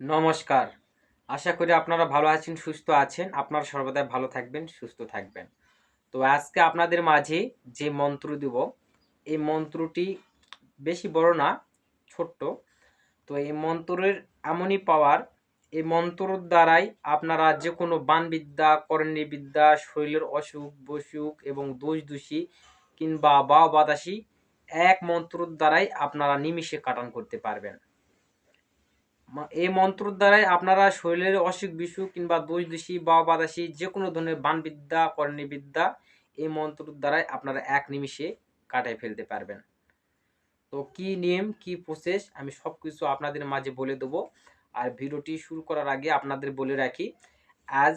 নমস্কার। আশা করি আপনারা ভালো আছেন, সুস্থ আছেন। আপনারা সর্বদাই ভালো থাকবেন, সুস্থ থাকবেন। তো আজকে আপনাদের মাঝে যে মন্ত্র দেব, এই মন্ত্রটি বেশি বড় না, ছোট্ট। তো এই মন্ত্রের এমনই পাওয়ার, এই মন্ত্রর দ্বারাই আপনারা যে কোনো বানবিদ্যা, করণী বিদ্যা, শরীরের অসুখ, বসুখ এবং দোষ দোষী কিংবা বা বাতাসী এক মন্ত্রর দ্বারাই আপনারা নিমিষে কাটান করতে পারবেন। এই মন্ত্রর দ্বারাই আপনারা শরীরের অসুখ, বিসুখ কিংবা দোষ দোষী বা বাদাসী যে কোনো ধরনের বানবিদ্যা করণী বিদ্যা এই মন্ত্রর দ্বারাই আপনারা এক নিমিষে কাটাই ফেলতে পারবেন। তো কি নিয়ম, কি প্রসেস আমি সব কিছু আপনাদের মাঝে বলে দেবো। আর ভিডিওটি শুরু করার আগে আপনাদের বলে রাখি, আজ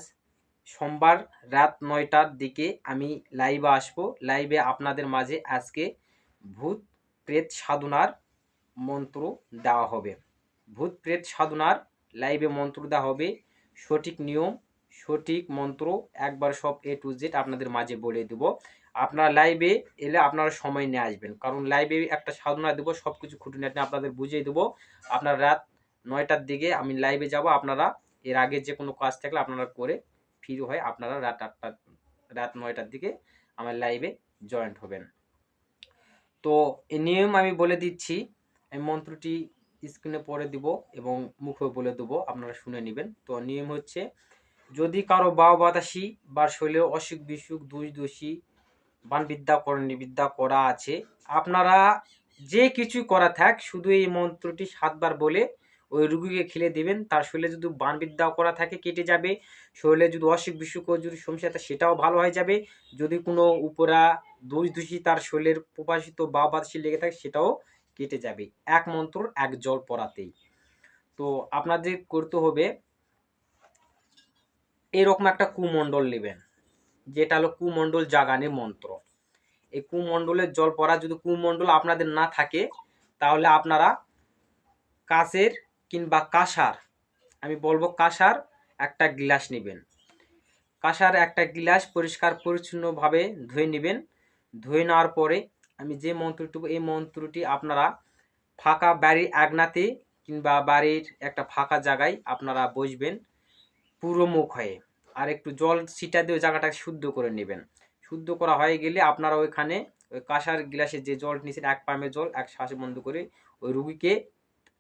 সোমবার রাত নয়টার দিকে আমি লাইভে আসব। লাইভে আপনাদের মাঝে আজকে ভূত প্রেত সাধনার মন্ত্র দেওয়া হবে। ভূত প্রেত সাধনার লাইভে মন্ত্র দেওয়া হবে। সঠিক নিয়ম, সঠিক মন্ত্র একবার সব এ টু জেড আপনাদের মাঝে বলে দেবো। আপনারা লাইভে এলে আপনারা সময় নিয়ে আসবেন। কারণ লাইভে একটা সাধনা দেবো সব কিছু খুঁটিনাটি আপনাদের বুঝিয়ে দেবো। আপনার রাত নয়টার দিকে আমি লাইভে যাব, আপনারা এর আগে যে কোনো কাজ থাকলে আপনারা করে ফ্রি হয় আপনারা রাত আটটা, রাত নয়টার দিকে আমার লাইভে জয়েন্ট হবেন। তো নিয়ম আমি বলে দিচ্ছি, এই মন্ত্রটি স্ক্রিনে পরে দিব এবং মুখে বলে দেবো, আপনারা শুনে নেবেন। তো নিয়ম হচ্ছে, যদি কারও বাও বাতাসী বা শরীরের অসুখ বিসুখ দুষ দোষী বানবিদ্যা করণী বিদ্যা করা আছে, আপনারা যে কিছু করা থাক, শুধু এই মন্ত্রটি সাতবার বলে ওই রুগীকে খেলে দেবেন। তার শরীরে যদি বানবিদ্যা করা থাকে, কেটে যাবে। শরীরে যদি অসুখ বিসুখ ও যদি সমস্যা থাকে, সেটাও ভালো হয়ে যাবে। যদি কোনো উপরা দোষ দোষী তার শরীরের প্রকাশিত বা বাতাসী লেগে থাকে, সেটাও কেটে যাবে। এক মন্ত্র, এক জল পড়াতেই তো আপনাদের করতে হবে, এরকম একটা কুমণ্ডল নেবেন, যেটা হলো কুমণ্ডল জাগানে মন্ত্র। এই কুমণ্ডলের জল পড়া যদি কুমণ্ডল আপনাদের না থাকে, তাহলে আপনারা কাঁচের কিংবা কাঁসার, আমি বলব কাঁসার একটা গ্লাস নেবেন। কাঁসার একটা গ্লাস পরিষ্কার পরিচ্ছন্নভাবে ধুয়ে নেবেন। ধুয়ে নেওয়ার পরে আমি যে মন্ত্রটি, এই মন্ত্রটি আপনারা ফাঁকা বাড়ির আগনাতে কিংবা বাড়ির একটা ফাঁকা জায়গায় আপনারা বসবেন পুরো মুখ হয়ে। আর একটু জল ছিটা দিয়ে ওই জায়গাটাকে শুদ্ধ করে নেবেন। শুদ্ধ করা হয়ে গেলে আপনারা ওইখানে ওই কাঁসার গ্লাসে যে জল নিয়েছেন, এক পামের জল এক শ্বাস বন্ধ করে ওই রুগীকে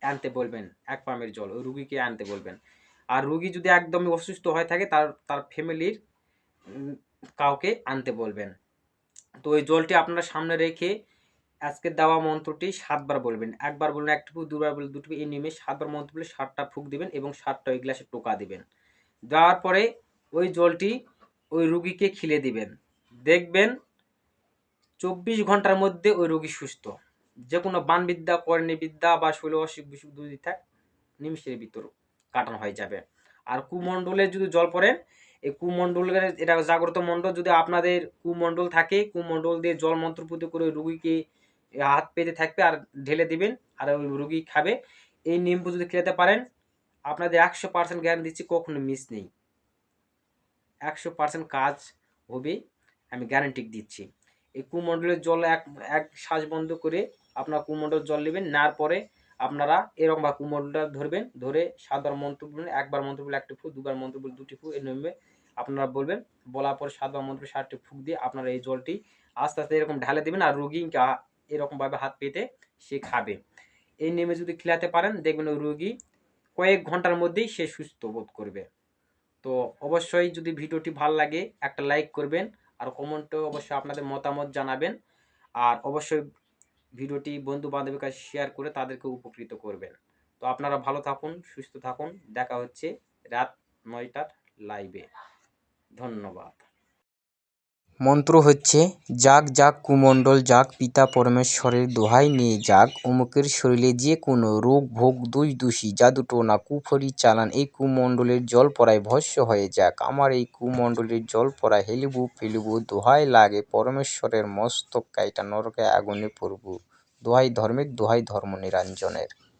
আনতে বলবেন, এক পামের জল, ওই রুগীকে আনতে বলবেন। আর রুগী যদি একদমই অসুস্থ হয়ে থাকে, তার তার ফ্যামিলির কাউকে আনতে বলবেন। তো ওই জলটি আপনারা সামনে রেখে আজকে দেওয়া মন্ত্রটি সাতবার বলবেন। একবার বলবেন এক ফুক দুবার বলবেন দুটো এই নিয়মে সাতবার মন্ত্র বলে সাতটা ফুক দিবেন এবং সাতটা ওই গ্লাসে টোকা দিবেন। দেওয়ার পরে ওই জলটি ওই রুগীকে খিলে দিবেন। দেখবেন চব্বিশ ঘণ্টার মধ্যে ওই রুগী সুস্থ। যে কোনো বানবিদ্যা করণী বিদ্যা বা শৈল অসুখ বিসুখ দুই থাক, নিমিষের ভিতর কাটানো হয়ে যাবে। আর কুমণ্ডলে যদি জল পড়েন এই কুমণ্ডলের এটা জাগ্রত মণ্ডল যদি আপনাদের কুমণ্ডল থাকে, কুমণ্ডল দিয়ে জল মন্ত্রপুত করে রুগীকে হাত পেতে থাকবে আর ঢেলে দিবেন, আর ওই রুগী খাবে। এই নিম্বু যদি খেতে পারেন, আপনাদের একশো পার্সেন্ট গ্যারান্টি দিচ্ছি, কখনো মিস নেই। একশো পার্সেন্ট কাজ হবে, আমি গ্যারান্টি দিচ্ছি। এই কুমণ্ডলের জল এক এক শ্বাস বন্ধ করে আপনার কুমণ্ডল জল নেবেন, নেওয়ার পরে আপনারা এরকম বা কুমণ্ডলটা ধরবেন, ধরে সাতবার মন্ত্র একবার মন্ত্র বলে একটি ফুক দুবার মন্ত্র বলে দুটি ফুক এই নেমে আপনারা বলবেন, বলার পরে সাতবার মন্ত্র সাতটি ফুক দিয়ে আপনারা এই জলটি আস্তে আস্তে এরকম ঢালে দেবেন আর রুগী এরকমভাবে হাত পেতে সে খাবে। এই নেমে যদি খেলাতে পারেন, দেখবেন ওই রুগী কয়েক ঘণ্টার মধ্যেই সে সুস্থ বোধ করবে। তো অবশ্যই যদি ভিডিওটি ভালো লাগে, একটা লাইক করবেন আর কমেন্টেও অবশ্যই আপনাদের মতামত জানাবেন। আর অবশ্যই ভিডিওটি বন্ধু বান্ধবের কাছে শেয়ার করে তাদেরকে উপকৃত করবেন। তো আপনারা ভালো থাকুন, সুস্থ থাকুন। দেখা হচ্ছে রাত নয়টার লাইভে ধন্যবাদ। মন্ত্র হচ্ছে, যাক যাক কুমণ্ডল, যাক পিতা পরমেশ্বরের দোহাই নিয়ে যাক, অমুকের শরীরে যে কোনো রোগ, ভোগ দুই দোষী জাদুটোনা কুফরি, চালান, এই কুমণ্ডলের জল পড়ায় ভস্য হয়ে যাক। আমার এই কুমণ্ডলের জল পড়ায় হেলিবু ফেলিবু, দোহাই লাগে পরমেশ্বরের মস্তক, কাইটা নরকে আগুনে পড়বু। দোহাই ধর্মের, দোহাই ধর্ম নিরঞ্জনের।